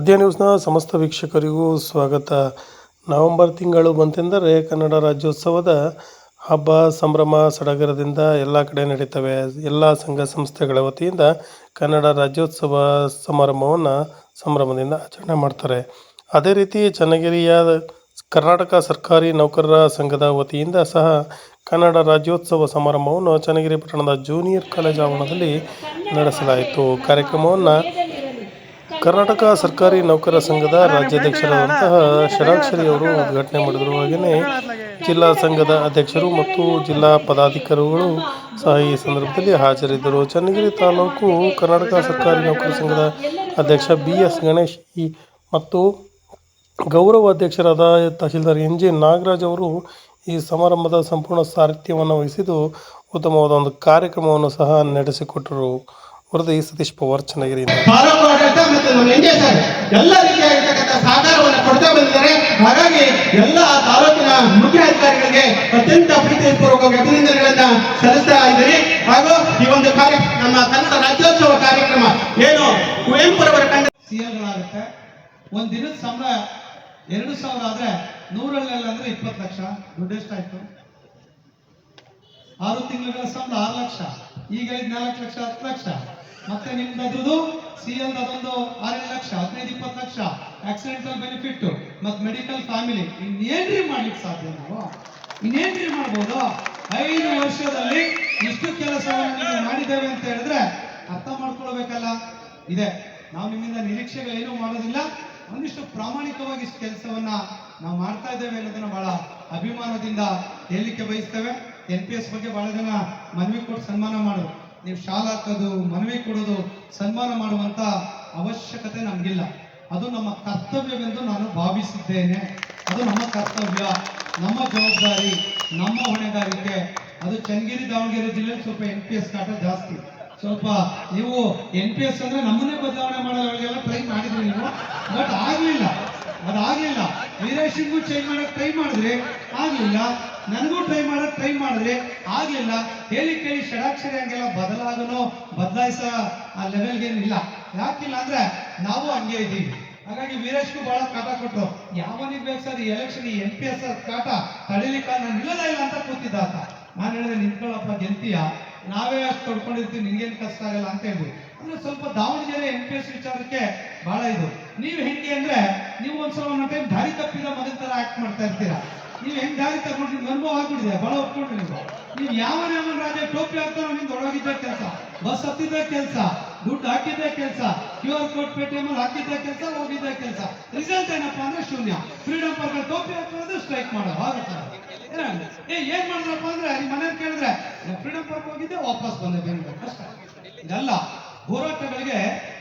ಸದ್ಯ ನ್ಯೂಸ್ನ ಸಮಸ್ತ ವೀಕ್ಷಕರಿಗೂ ಸ್ವಾಗತ. ನವೆಂಬರ್ ತಿಂಗಳು ಬಂತೆಂದರೆ ಕನ್ನಡ ರಾಜ್ಯೋತ್ಸವದ ಹಬ್ಬ, ಸಂಭ್ರಮ, ಸಡಗರದಿಂದ ಎಲ್ಲ ಕಡೆ ನಡೀತವೆ. ಎಲ್ಲ ಸಂಘ ಸಂಸ್ಥೆಗಳ ವತಿಯಿಂದ ಕನ್ನಡ ರಾಜ್ಯೋತ್ಸವ ಸಮಾರಂಭವನ್ನು ಸಂಭ್ರಮದಿಂದ ಆಚರಣೆ ಮಾಡ್ತಾರೆ. ಅದೇ ರೀತಿ ಚನ್ನಗಿರಿಯ ಕರ್ನಾಟಕ ಸರ್ಕಾರಿ ನೌಕರರ ಸಂಘದ ವತಿಯಿಂದ ಸಹ ಕನ್ನಡ ರಾಜ್ಯೋತ್ಸವ ಸಮಾರಂಭವನ್ನು ಚನ್ನಗಿರಿ ಪಟ್ಟಣದ ಜೂನಿಯರ್ ಕಾಲೇಜ್ ಆವರಣದಲ್ಲಿ ನಡೆಸಲಾಯಿತು. ಕಾರ್ಯಕ್ರಮವನ್ನು ಕರ್ನಾಟಕ ಸರ್ಕಾರಿ ನೌಕರ ಸಂಘದ ರಾಜ್ಯಾಧ್ಯಕ್ಷರಾದಂತಹ ಶರಾಕ್ಷರಿ ಅವರು ಉದ್ಘಾಟನೆ ಮಾಡಿದರು. ಹಾಗೆಯೇ ಜಿಲ್ಲಾ ಸಂಘದ ಅಧ್ಯಕ್ಷರು ಮತ್ತು ಜಿಲ್ಲಾ ಪದಾಧಿಕಾರಿಗಳು ಸಹ ಈ ಸಂದರ್ಭದಲ್ಲಿ ಹಾಜರಿದ್ದರು. ಚನ್ನಗಿರಿ ತಾಲೂಕು ಕರ್ನಾಟಕ ಸರ್ಕಾರಿ ನೌಕರ ಸಂಘದ ಅಧ್ಯಕ್ಷ ಬಿ ಎಸ್ ಗಣೇಶ್ ಮತ್ತು ಗೌರವ ಅಧ್ಯಕ್ಷರಾದ ತಹಶೀಲ್ದಾರ್ ಎನ್ ಜೆ ನಾಗರಾಜ್ ಅವರು ಈ ಸಮಾರಂಭದ ಸಂಪೂರ್ಣ ಸಾರಥ್ಯವನ್ನು ವಹಿಸಿದ್ದು, ಉತ್ತಮವಾದ ಒಂದು ಕಾರ್ಯಕ್ರಮವನ್ನು ಸಹ ನಡೆಸಿಕೊಟ್ಟರು. ವರದಿ ಸತೀಶ್ ಪವಾರ್ ಚನ್ನಗಿರಿಯಿಂದ ಎಲ್ಲ ರೀತಿಯಾಗಿರ್ತಕ್ಕಂಥ ಸಹಕಾರವನ್ನು ಕೊಡ್ತಾ ಬಂದಿದ್ದಾರೆ. ಹಾಗಾಗಿ ಎಲ್ಲ ತಾಲೂಕಿನ ಮುಖ್ಯ ಅಧಿಕಾರಿಗಳಿಗೆ ಅತ್ಯಂತ ಪ್ರೀತಿಪೂರ್ವಕ ಅಭಿನಂದನೆಗಳನ್ನ ಸಲ್ಲಿಸ್ತಾ ಇದ್ದೀರಿ. ಹಾಗೂ ಈ ಒಂದು ಕಾರ್ಯ ನಮ್ಮ ಕನ್ನಡ ರಾಜ್ಯೋತ್ಸವ ಕಾರ್ಯಕ್ರಮ ಏನು? ಕುವೆಂಪುರವರ ಕಂಡ ಸಿಎಲ್ಗಳಾಗುತ್ತೆ. ಒಂದ್ ದಿನದ ಸಂಬಳ ಎರಡು ಸಾವಿರ ಆದ್ರೆ ನೂರಲ್ಲೆಲ್ಲ ಅಂದ್ರೆ ಇಪ್ಪತ್ತು ಲಕ್ಷ. ದುಡ್ಡು ಎಷ್ಟಾಯ್ತು? ಆರು ತಿಂಗಳ ಸಂಬಳ ಆರು ಲಕ್ಷ. ಈಗ ಐದು ನಾಲ್ಕು ಲಕ್ಷ, ಹತ್ತು ಲಕ್ಷ. ಮತ್ತೆ ನಿಮ್ದು ಸಿ ಎಲ್ ಅದೊಂದು ಆರೇಳು ಲಕ್ಷ, ಹದಿನೈದು, ಇಪ್ಪತ್ತು ಲಕ್ಷ. ಆಕ್ಸಿಡೆಂಟಲ್ ಬೆನಿಫಿಟ್ ಮತ್ ಮೆಡಿಕಲ್ ಫ್ಯಾಮಿಲಿ ಇನ್ನೇನ್ರಿ ಮಾಡ್ಲಿಕ್ಕೆ ಸಾಧ್ಯ ನಾವು? ಇನ್ನೇನ್ರಿ ಮಾಡ್ಬೋದು? ಐದು ವರ್ಷದಲ್ಲಿ ಇಷ್ಟು ಕೆಲಸವನ್ನು ಮಾಡಿದ್ದೇವೆ ಅಂತ ಹೇಳಿದ್ರೆ ಅರ್ಥ ಮಾಡ್ಕೊಳ್ಬೇಕಲ್ಲ? ಇದೆ. ನಾವು ನಿಮ್ಮಿಂದ ನಿರೀಕ್ಷೆಗಳೇನು ಮಾಡೋದಿಲ್ಲ. ಒಂದಿಷ್ಟು ಪ್ರಾಮಾಣಿಕವಾಗಿ ಇಷ್ಟು ಕೆಲಸವನ್ನ ನಾವು ಮಾಡ್ತಾ ಇದ್ದೇವೆ ಅನ್ನೋದನ್ನ ಬಹಳ ಅಭಿಮಾನದಿಂದ ಹೇಳಲಿಕ್ಕೆ ಬಯಸ್ತೇವೆ. ಎನ್ ಪಿ ಎಸ್ ಬಗ್ಗೆ ಬಹಳ ಜನ ಮನವಿ ಕೊಟ್ಟು ಸನ್ಮಾನ ಮಾಡೋದು ನೀವು ಶಾಲ್ ಹಾಕೋದು ಮನವಿ ಕೊಡೋದು ಸನ್ಮಾನ ಮಾಡುವಂತ ಅವಶ್ಯಕತೆ ನಮಗಿಲ್ಲ. ಅದು ನಮ್ಮ ಕರ್ತವ್ಯವೆಂದು ನಾನು ಭಾವಿಸಿದ್ದೇನೆ. ಅದು ನಮ್ಮ ಕರ್ತವ್ಯ, ನಮ್ಮ ಜವಾಬ್ದಾರಿ, ನಮ್ಮ ಹೊಣೆಗಾರಿಕೆ. ಅದು ಚನ್ನಗಿರಿ, ದಾವಣಗೆರೆ ಜಿಲ್ಲೆಯಲ್ಲಿ ಸ್ವಲ್ಪ ಎನ್ ಪಿ ಎಸ್ ಕಾಟ ಜಾಸ್ತಿ. ಸ್ವಲ್ಪ ನೀವು ಎನ್ ಪಿ ಎಸ್ ಅಂದ್ರೆ ನಮ್ಮನ್ನೇ ಬದಲಾವಣೆ ಮಾಡೋರಿಗೆಲ್ಲ ಟ್ರೈ ಮಾಡಿದ್ರಿ ನೀವು ಬಟ್ ಆಗ್ಲಿಲ್ಲ. ಅದಾಗ್ಲಿಲ್ಲ. ವೀರೇಶಿಗೂ ಚೇಂಜ್ ಮಾಡಕ್ ಟ್ರೈ ಮಾಡಿದ್ರೆ ಆಗ್ಲಿಲ್ಲ. ನನಗೂ ಟ್ರೈ ಮಾಡಕ್ ಟ್ರೈ ಮಾಡಿದ್ರೆ ಆಗ್ಲಿಲ್ಲ. ಹೇಳಿ ಕೇಳಿ ಷಡಾಕ್ಷರಿ ಹಂಗೆಲ್ಲ ಬದಲಾಗನೋ ಬದಲಾಯಿಸ ಆ ಲೆವೆಲ್ಗೆ ಇಲ್ಲ ಯಾಕಿಲ್ಲ ಅಂದ್ರೆ ನಾವು ಹಂಗೆ ಇದ್ದೀವಿ. ಹಾಗಾಗಿ ವೀರೇಶ್ಗೂ ಬಹಳ ಕಾಟ ಕೊಟ್ಟರು ಯಾವನಿಗೆ ಬೇಕು ಸರ್ ಎಲೆಕ್ಷನ್ ಈ ಪಿ ಎಸ್ ಕಾಟ ತಡಿಲಿಕ್ಕೆ ನಾನು ನಿಲ್ಲದ ಇಲ್ಲ ಅಂತ ಕೂತಿದ್ದ ಆತ. ನಾನು ಹೇಳಿದೆ, ನಿಂತ್ಕೊಳ್ಳಪ್ಪ ಗೆಲ್ತೀಯ. ನಾವೇ ಅಷ್ಟು ತೊಡ್ಕೊಂಡಿರ್ತೀವಿ ನಿನ್ಗೇನು ಕಷ್ಟ ಆಗಲ್ಲ ಅಂತ ಹೇಳಿದ್ವಿ ಅಂದ್ರೆ ಸ್ವಲ್ಪ ದಾವಣಗೆರೆ ಎನ್ ಪಿ ಎಸ್ ವಿಚಾರಕ್ಕೆ ಬಹಳ ಇದು. ನೀವು ಹೆಂಗೆ ಅಂದ್ರೆ ನೀವು ಒಂದ್ಸಲ ಒಂದೊಂದು ಟೈಮ್ ದಾರಿ ತಪ್ಪಿದ ಮಗನ ತರ ಆಕ್ಟ್ ಮಾಡ್ತಾ ಇರ್ತೀರಾ? ನೀವು ಹೆಂಗ್ ದಾರಿ ತಗೊಂಡ್ರಿ? ಅನುಭವ ಆಗ್ಬಿಟ್ಟಿದೆ, ಬಹಳ ಒಪ್ಕೊಂಡ್ರಿ ನೀವು. ನೀವು ಯಾವ ಯಾವ ರಾಜ ಟೋಪಿ ಹಾಕ್ತಾನೋ ನಿಮ್ದು ಒಳಗಿದ್ದ ಕೆಲಸ. ಬಸ್ ಹತ್ತಿದ್ದ ಕೆಲಸ, ದುಡ್ಡು ಹಾಕಿದ್ದ ಕೆಲಸ, ಕ್ಯೂ ಆರ್ ಕೋಡ್ ಪೇಟಿಎಂ ಅಲ್ಲಿ ಹಾಕಿದ್ದ ಕೆಲಸ, ಹೋಗಿದ್ದ ಕೆಲಸ. ರಿಸಲ್ಟ್ ಏನಪ್ಪಾ ಅಂದ್ರೆ ಶೂನ್ಯ. ಫ್ರೀಡಂ ಪಾರ್ಕ್ ಟೋಪಿ ಹಾಕೋದು ಸ್ಟ್ರೈಕ್ ಮಾಡೋ ಆಗುತ್ತೆ? ಏ, ಏನ್ ಮಾಡಿದ್ರಪ್ಪ ಅಂದ್ರೆ ನಿಮ್ಮ ಮನೇಲಿ ಕೇಳಿದ್ರೆ ಫ್ರೀಡಂ ಪಾರ್ಕ್ ಹೋಗಿದ್ದೆ, ವಾಪಸ್ ಬಂದೆ ಬೆಂಗಳೂರು. ಅಷ್ಟೇ. ಇದೆಲ್ಲ, ಹೋರಾಟಗಳಿಗೆ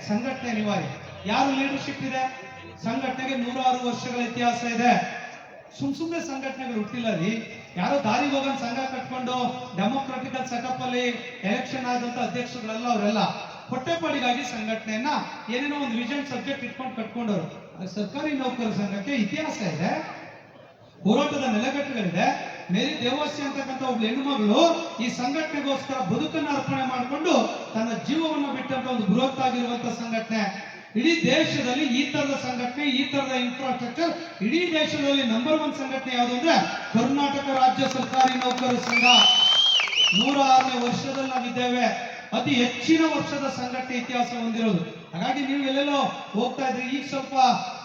ಸಂಘಟನೆ ಅನಿವಾರ್ಯ ಯಾರು ಲೀಡರ್ಶಿಪ್ ಇದೆ? ಸಂಘಟನೆಗೆ ನೂರಾರು ವರ್ಷಗಳ ಇತಿಹಾಸ ಇದೆ. ಸುಮ್ ಸುಮ್ಮನೆ ಸಂಘಟನೆಗಳು ಹುಟ್ಟಿಲ್ಲ ರೀ ಯಾರೋ ದಾರಿ ಹೋಗೋನ್ ಸಂಘ ಕಟ್ಕೊಂಡು ಡೆಮೋಕ್ರಾಟಿಕಲ್ ಸೆಟಪ್ ಅಲ್ಲಿ ಎಲೆಕ್ಷನ್ ಆದಂತ ಅಧ್ಯಕ್ಷಗಳೆಲ್ಲ ಅವರೆಲ್ಲ ಹೊಟ್ಟೆಪಾಡಿಗಾಗಿ ಸಂಘಟನೆಯನ್ನ ಏನೇನೋ ಒಂದು ವಿಷನ್ ಸಬ್ಜೆಕ್ಟ್ ಇಟ್ಕೊಂಡು ಕಟ್ಕೊಂಡವರು. ಸರ್ಕಾರಿ ನೌಕರರ ಸಂಘಕ್ಕೆ ಇತಿಹಾಸ ಇದೆ. ಹೋರಾಟದ ನೆಲೆಗಟ್ಟುಗಳಿದೆ. ಮೇರಿ ದೇವಾಸಿ ಅಂತಕ್ಕಂಥ ಒಬ್ಳು ಹೆಣ್ಣುಮಗಳು ಈ ಸಂಘಟನೆಗೋಸ್ಕರ ಬದುಕನ್ನು ಅರ್ಪಣೆ ಮಾಡಿಕೊಂಡು ತನ್ನ ಜೀವವನ್ನು ಬಿಟ್ಟಂತ ಒಂದು ಬೃಹತ್ ಆಗಿರುವಂತ ಸಂಘಟನೆ. ಇಡೀ ದೇಶದಲ್ಲಿ ಈ ತರದ ಸಂಘಟನೆ, ಈ ತರದ ಇನ್ಫ್ರಾಸ್ಟ್ರಕ್ಚರ್ ಇಡೀ ದೇಶದಲ್ಲಿ ನಂಬರ್ ಒನ್ ಸಂಘಟನೆ ಯಾವುದು ಅಂದ್ರೆ ಕರ್ನಾಟಕ ರಾಜ್ಯ ಸರ್ಕಾರಿ ನೌಕರರ ಸಂಘ. ನೂರ ಆರನೇ ವರ್ಷದಲ್ಲಿ ನಾವಿದ್ದೇವೆ. ಅತಿ ಹೆಚ್ಚಿನ ವರ್ಷದ ಸಂಘಟನೆ ಇತಿಹಾಸ ಹೊಂದಿರೋದು. ಹಾಗಾಗಿ ನೀವು ಎಲ್ಲೆಲ್ಲೋ ಹೋಗ್ತಾ ಇದ್ರಿ, ಈಗ ಸ್ವಲ್ಪ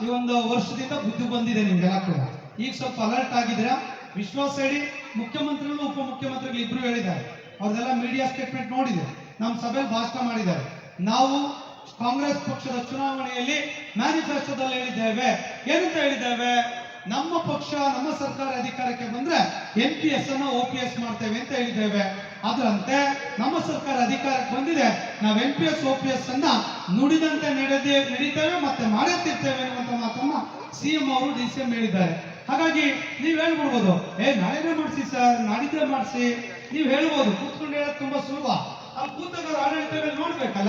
ಈ ಒಂದು ವರ್ಷದಿಂದ ಬುದ್ಧಿ ಬಂದಿದೆ ನಿಮ್ಗೆಲ್ಲ ಕೂಡ. ಈಗ ಸ್ವಲ್ಪ ಅಲರ್ಟ್ ಆಗಿದ್ದೀರಾ? ವಿಶ್ವಾಸ ಹೇಳಿ ಮುಖ್ಯಮಂತ್ರಿಗಳು, ಉಪಮುಖ್ಯಮಂತ್ರಿಗಳು ಇಬ್ರು ಹೇಳಿದ್ದಾರೆ. ಅವ್ರದೆಲ್ಲ ಮೀಡಿಯಾ ಸ್ಟೇಟ್ಮೆಂಟ್ ನೋಡಿದೆ. ನಮ್ಮ ಸಭೆಯಲ್ಲಿ ಭಾಷಣ ಮಾಡಿದ್ದಾರೆ. ನಾವು ಕಾಂಗ್ರೆಸ್ ಪಕ್ಷದ ಚುನಾವಣೆಯಲ್ಲಿ ಮ್ಯಾನಿಫೆಸ್ಟೋದಲ್ಲಿ ಹೇಳಿದ್ದೇವೆ. ಏನಂತ ಹೇಳಿದ್ದೇವೆ? ನಮ್ಮ ಪಕ್ಷ, ನಮ್ಮ ಸರ್ಕಾರ ಅಧಿಕಾರಕ್ಕೆ ಬಂದ್ರೆ ಎನ್ ಪಿ ಎಸ್ ಅನ್ನ ಪಿ ಎಸ್ ಮಾಡ್ತೇವೆ ಅಂತ ಹೇಳಿದ್ದೇವೆ. ಅದರಂತೆ ನಮ್ಮ ಸರ್ಕಾರ ಅಧಿಕಾರಕ್ಕೆ ಬಂದಿದೆ. ನಾವು N P S O P S ಅನ್ನ ನುಡಿದಂತೆ ನಡೆದೇ ನಡೀತೇವೆ ಮತ್ತೆ ಮಾಡುತ್ತಿರ್ತೇವೆ ಅನ್ನುವಂತ ಮಾತನ್ನ ಸಿ ಎಂ ಅವರು ಡಿ ಸಿ ಎಂ ಹೇಳಿದ್ದಾರೆ. ಹಾಗಾಗಿ ನೀವ್ ಹೇಳ್ಬಿಡ್ಬೋದು. ಏ, ನಾಳೆನೇ ಮಾಡಿಸಿ ಸರ್, ನಾಡಿದ್ದೇ ಮಾಡಿಸಿ. ನೀವ್ ಹೇಳ್ಬೋದು. ಕೂತ್ಕೊಂಡು ಹೇಳೋದು ತುಂಬಾ ಸುಲಭ. ಅಲ್ಲಿ ಕೂತಾಗ ಆಡಳಿತ ನೋಡ್ಬೇಕಲ್ಲ.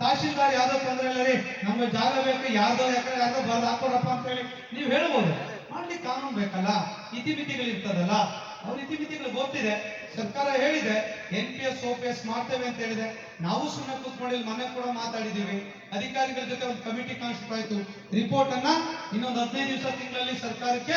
ತಹಶೀಲ್ದಾರ್ ಯಾವ್ದೋ ತೊಂದರೆ ಇಲ್ಲ ರೀ. ನಮ್ಗೆ ಜಾಗ ಬೇಕು ಯಾರ್ದೋ ಯಾಕಂದ್ರೆ ಯಾರ್ದೋ ಬರ್ದು ಹಾಕೋದಪ್ಪ ಅಂತ ಹೇಳಿ ನೀವ್ ಹೇಳ್ಬೋದು. ಮಾಡ್ಲಿಕ್ಕೆ ಕಾನೂನು ಬೇಕಲ್ಲ? ಇತಿಮಿತಿಗಳು ಇರ್ತದಲ್ಲ ಅವ್ರ ಇತಿಮಿತಿಗಳು ಗೊತ್ತಿದೆ. ಸರ್ಕಾರ ಹೇಳಿದೆ N P S O P S ಮಾಡ್ತೇವೆ ಅಂತ ಹೇಳಿದೆ. ನಾವು ಸುಮ್ಮನೆ ಕೂತ್ಕೊಂಡು ಮೊನ್ನೆ ಮನೆ ಕೂಡ ಮಾತಾಡಿದೀವಿ ಅಧಿಕಾರಿಗಳ ಜೊತೆ ಒಂದು ಕಮಿಟಿ ಕಾನ್ಸ್ಟಿಟ್ಯೂಟ್ ಆಯ್ತು. ರಿಪೋರ್ಟ್ ಅನ್ನ ಇನ್ನೊಂದು ಹದಿನೈದು ದಿವಸ ತಿಂಗಳಲ್ಲಿ ಸರ್ಕಾರಕ್ಕೆ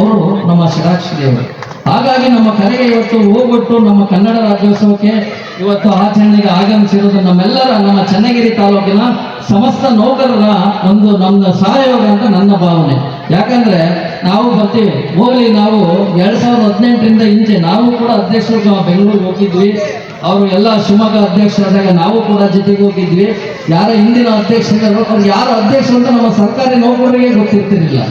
ಅವರು ನಮ್ಮ ಷಡಾಕ್ಷರಿಯವರು ಹಾಗಾಗಿ ನಮ್ಮ ಕರೆಗೆ ಇವತ್ತು ಹೋಗ್ಬಿಟ್ಟು ನಮ್ಮ ಕನ್ನಡ ರಾಜ್ಯೋತ್ಸವಕ್ಕೆ ಇವತ್ತು ಆಚರಣೆಗೆ ಆಗಮಿಸಿರೋದು ನಮ್ಮೆಲ್ಲರ, ನಮ್ಮ ಚನ್ನಗಿರಿ ತಾಲೂಕಿನ ಸಮಸ್ತ ನೌಕರರ ಒಂದು ನಮ್ಮ ಸಹಯೋಗ ಅಂತ ನನ್ನ ಭಾವನೆ. ಯಾಕಂದ್ರೆ ನಾವು ಬರ್ತೀವಿ. ಹೋಗ್ಲಿ, ನಾವು ಎರಡ್ ಸಾವಿರದ ಹದಿನೆಂಟರಿಂದ ಹಿಂಚೆ ನಾವು ಕೂಡ ಅಧ್ಯಕ್ಷರು ಬೆಂಗಳೂರಿಗೆ ಹೋಗಿದ್ವಿ. ಅವರು ಎಲ್ಲ ಶಿವಮೊಗ್ಗ ಅಧ್ಯಕ್ಷರಾದಾಗ ನಾವು ಕೂಡ ಜೊತೆಗೆ ಹೋಗಿದ್ವಿ. ಯಾರ ಹಿಂದಿನ ಅಧ್ಯಕ್ಷರು ಯಾರ ಅಧ್ಯಕ್ಷರು ಅಂತ ನಮ್ಮ ಸರ್ಕಾರಿ ನೌಕರರಿಗೆ ಗೊತ್ತಿರ್ತಿರ್ಲಿಲ್ಲ.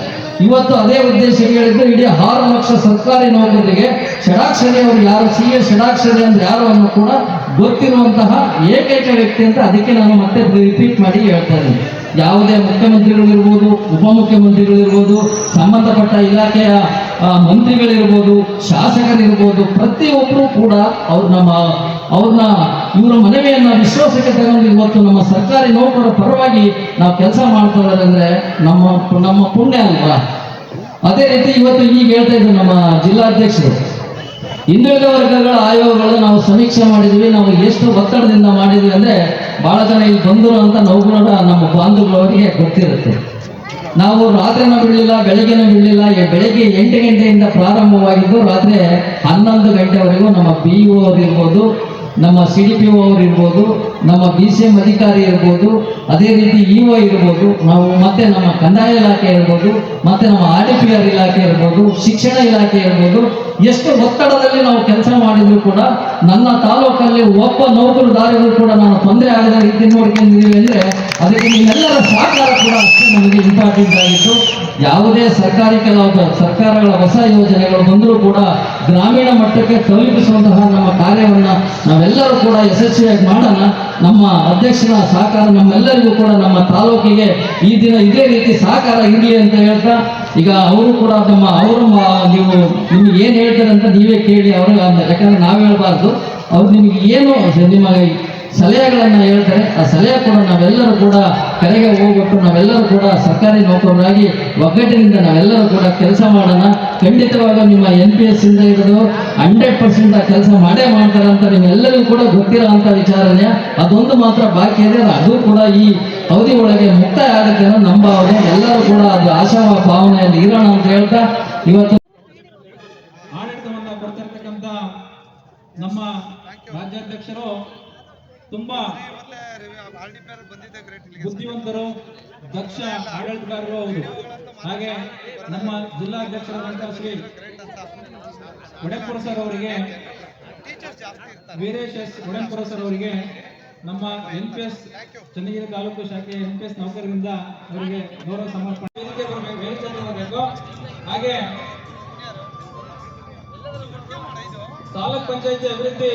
ಇವತ್ತು ಅದೇ ಉದ್ದೇಶ ಹೇಳಿದ್ರೆ ಇಡೀ ಆರು ಲಕ್ಷ ಸರ್ಕಾರಿ ನೌಕರರಿಗೆ ಷಡಾಕ್ಷರಿ ಅವರು ಯಾರು ಸಿ ಎ ಷಡಾಕ್ಷರಿ ಅಂದ್ರೆ ಯಾರು ಅನ್ನೋ ಕೂಡ ಗೊತ್ತಿರುವಂತಹ ಏಕೈಕ ವ್ಯಕ್ತಿ ಅಂತ ಅದಕ್ಕೆ ನಾನು ಮತ್ತೆ ರಿಪೀಟ್ ಮಾಡಿ ಹೇಳ್ತಾ ಇದ್ದೀನಿ. ಯಾವುದೇ ಮುಖ್ಯಮಂತ್ರಿಗಳಿರ್ಬೋದು ಉಪಮುಖ್ಯಮಂತ್ರಿಗಳಿರ್ಬೋದು ಸಂಬಂಧಪಟ್ಟ ಇಲಾಖೆಯ ಮಂತ್ರಿಗಳಿರ್ಬೋದು ಶಾಸಕರಿರ್ಬೋದು ಪ್ರತಿಯೊಬ್ಬರು ಕೂಡ ಅವ್ರು ನಮ್ಮ ಅವ್ರನ್ನ ಇವರ ಮನವಿಯನ್ನ ವಿಶ್ವಾಸಕ್ಕೆ ತಗೊಂಡು ಇವತ್ತು ನಮ್ಮ ಸರ್ಕಾರಿ ನೌಕರರ ಪರವಾಗಿ ನಾವು ಕೆಲಸ ಮಾಡ್ತಾ ಇರೋದಂದ್ರೆ ನಮ್ಮ ನಮ್ಮ ಪುಣ್ಯ ಅಲ್ವಾ? ಅದೇ ರೀತಿ ಇವತ್ತು ಈಗ ಹೇಳ್ತಾ ಇದ್ರು ನಮ್ಮ ಜಿಲ್ಲಾಧ್ಯಕ್ಷರು. ಹಿಂದುಳಿದ ವರ್ಗಗಳ ಆಯೋಗಗಳು ನಾವು ಸಮೀಕ್ಷೆ ಮಾಡಿದ್ವಿ, ನಾವು ಎಷ್ಟು ಒತ್ತಡದಿಂದ ಮಾಡಿದ್ವಿ ಅಂದ್ರೆ ಬಹಳ ಜನ ಇಲ್ಲಿ ಬಂದರು ಅಂತ ನೌಕರರ ನಮ್ಮ ಬಾಂಧವರವರಿಗೆ ಗೊತ್ತಿರುತ್ತೆ. ನಾವು ರಾತ್ರಿನ ಬಿಡಲಿಲ್ಲ ಬೆಳಗ್ಗೆನೂ ಬಿಡಲಿಲ್ಲ ಬೆಳಗ್ಗೆ ಎಂಟು ಗಂಟೆಯಿಂದ ಪ್ರಾರಂಭವಾಗಿದ್ದು ರಾತ್ರಿ ಹನ್ನೊಂದು ಗಂಟೆವರೆಗೂ ನಮ್ಮ ಬಿ ಇರ್ಬೋದು ನಮ್ಮ ಸಿ ಡಿ ಪಿ ಒ ಅವರಿರ್ಬೋದು ನಮ್ಮ ಬಿ ಸಿ ಎಂ ಅಧಿಕಾರಿ ಇರ್ಬೋದು, ಅದೇ ರೀತಿ ಇ ಒ ಇರ್ಬೋದು, ನಾವು ಮತ್ತೆ ನಮ್ಮ ಕಂದಾಯ ಇಲಾಖೆ ಇರ್ಬೋದು, ಮತ್ತೆ ನಮ್ಮ ಆರ್ ಡಿ ಪಿ ಆರ್ ಇಲಾಖೆ ಇರ್ಬೋದು, ಶಿಕ್ಷಣ ಇಲಾಖೆ ಇರ್ಬೋದು, ಎಷ್ಟು ಒತ್ತಡದಲ್ಲಿ ನಾವು ಕೆಲಸ ಮಾಡಿದ್ರು ಕೂಡ ನನ್ನ ತಾಲೂಕಲ್ಲಿ ಒಬ್ಬ ನೌಕರದಾರರು ಕೂಡ ನಾನು ತೊಂದರೆ ಆಗದ ರೀತಿ ನೋಡ್ಕೊಂಡಿದ್ದೀವಿ ಅಂದ್ರೆ ಅದಕ್ಕೆ ನಿಮ್ಮೆಲ್ಲರ ಸಹಕಾರ ಕೂಡ ಅಷ್ಟೇ ನಮಗೆ ಇಂಪಾರ್ಟೆಂಟ್ ಆಗಿತ್ತು. ಯಾವುದೇ ಸರ್ಕಾರಿ ಕೆಲವು ಸರ್ಕಾರಗಳ ಹೊಸ ಯೋಜನೆಗಳು ಬಂದರೂ ಕೂಡ ಗ್ರಾಮೀಣ ಮಟ್ಟಕ್ಕೆ ತಲುಪಿಸುವಂತಹ ನಮ್ಮ ಕಾರ್ಯವನ್ನ ನಾವೆಲ್ಲರೂ ಕೂಡ ಯಶಸ್ವಿಯಾಗಿ ಮಾಡೋಣ. ನಮ್ಮ ಅಧ್ಯಕ್ಷರ ಸಹಕಾರ ನಮ್ಮೆಲ್ಲರಿಗೂ ಕೂಡ ನಮ್ಮ ತಾಲೂಕಿಗೆ ಈ ದಿನ ಇದೇ ರೀತಿ ಸಹಕಾರ ಇರಲಿ ಅಂತ ಹೇಳ್ತಾ, ಈಗ ಅವರು ಕೂಡ ನಮ್ಮ ಅವರು ನಿಮ್ಗೆ ಏನು ಹೇಳ್ತಾರೆ ಅಂತ ನೀವೇ ಕೇಳಿ ಅವರು ಯಾಕಂದ್ರೆ ನಾವು ಹೇಳ್ಬಾರ್ದು. ಅವ್ರು ನಿಮಗೆ ಏನು ನಿಮ್ಮ ಸಲಹೆಗಳನ್ನು ಹೇಳ್ತಾರೆ. ಆ ಸಲಹೆ ಕೂಡ ನಾವೆಲ್ಲರೂ ಕೂಡ ಕರೆಗೆ ಹೋಗ್ಬಿಟ್ಟು ನಾವೆಲ್ಲರೂ ಕೂಡ ಸರ್ಕಾರಿ ನೌಕರರಾಗಿ ಒಗ್ಗಟ್ಟಿನಿಂದ ನಾವೆಲ್ಲರೂ ಕೂಡ ಕೆಲಸ ಮಾಡೋಣ. ಖಂಡಿತವಾಗ ನಿಮ್ಮ ಎನ್ ಪಿ ಎಸ್ ಇಂದ ಹಿಡಿದು ಹಂಡ್ರೆಡ್ ಪರ್ಸೆಂಟ್ ಆ ಕೆಲಸ ಮಾಡೇ ಮಾಡ್ತಾರೆ ಅಂತ ನಿಮ್ಮೆಲ್ಲರಿಗೂ ಕೂಡ ಗೊತ್ತಿರೋ ಅಂತ ವಿಚಾರನೆ. ಅದೊಂದು ಮಾತ್ರ ಬಾಕಿ ಇದೆ. ಅದು ಕೂಡ ಈ ಅವಧಿ ಒಳಗೆ ಮುಕ್ತಾಯ ಆಗುತ್ತೆ ಅನ್ನೋ ನಂಬ ಎಲ್ಲರೂ ಕೂಡ ಅದು ಆಶಾ ಭಾವನೆಯಲ್ಲಿ ಇರೋಣ ಅಂತ ಹೇಳ್ತಾ. ಇವತ್ತು ನಮ್ಮ ರಾಜ್ಯಾಧ್ಯಕ್ಷರು ತುಂಬಾ ಬುದ್ಧಿವಂತರು, ದಕ್ಷ ಆಡಳಿತಗಾರರು ಹೌದು. ಹಾಗೆ ನಮ್ಮ ಜಿಲ್ಲಾಧ್ಯಕ್ಷರಾದಂತಹ ಶ್ರೀ ಒಡೆಪುರ ಸರ್ ಅವರಿಗೆ, ವೀರೇಶ್ ಎಸ್ ಒಡೆಪುರ ಸರ್ ಅವರಿಗೆ, ನಮ್ಮ N P S Channagiri taluk ಶಾಖೆ ಎನ್ ಪಿ ಎಸ್ ನೌಕರರಿಂದ ಅವರಿಗೆ ಗೌರವ ಸಮರ್ಪಣೆ ಹಾಗೆ ತಾಲೂಕ್ ಪಂಚಾಯತಿ ಅಭಿವೃದ್ಧಿ.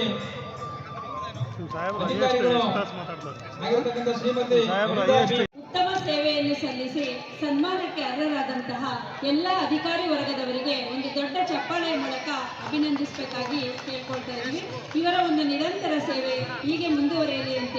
ಉತ್ತಮ ಸೇವೆಯನ್ನು ಸಲ್ಲಿಸಿ ಸನ್ಮಾನಕ್ಕೆ ಅರ್ಹರಾದಂತಹ ಎಲ್ಲ ಅಧಿಕಾರಿ ವರ್ಗದವರಿಗೆ ಒಂದು ದೊಡ್ಡ ಚಪ್ಪಾಳೆಯ ಮೂಲಕ ಅಭಿನಂದಿಸಬೇಕಾಗಿ ಕೇಳ್ಕೊಳ್ತಾ ಇದ್ದೀವಿ ಇವರ ಒಂದು ನಿರಂತರ ಸೇವೆ ಹೀಗೆ ಮುಂದುವರೆಯಲಿ ಹಾರೈಸೋಣ